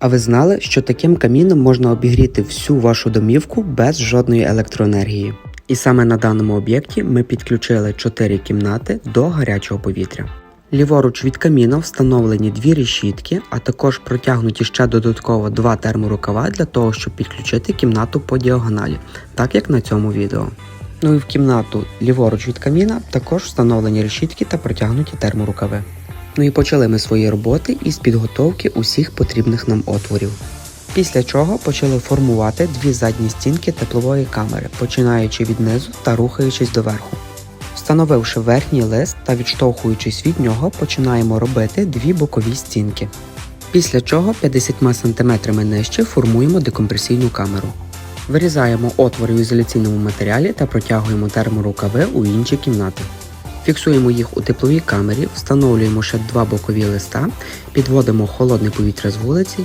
А ви знали, що таким каміном можна обігріти всю вашу домівку без жодної електроенергії? І саме на даному об'єкті ми підключили 4 кімнати до гарячого повітря. Ліворуч від каміна встановлені дві решітки, а також протягнуті ще додатково два терморукава для того, щоб підключити кімнату по діагоналі, так як на цьому відео. Ну і в кімнату ліворуч від каміна також встановлені решітки та протягнуті терморукави. Ну і почали ми свої роботи із підготовки усіх потрібних нам отворів. Після чого почали формувати дві задні стінки теплової камери, починаючи від низу та рухаючись до верху. Встановивши верхній лист та відштовхуючись від нього, починаємо робити дві бокові стінки. Після чого 50 см нижче формуємо декомпресійну камеру. Вирізаємо отвори в ізоляційному матеріалі та протягуємо терморукави у інші кімнати. Фіксуємо їх у тепловій камері, встановлюємо ще два бокові листа, підводимо холодне повітря з вулиці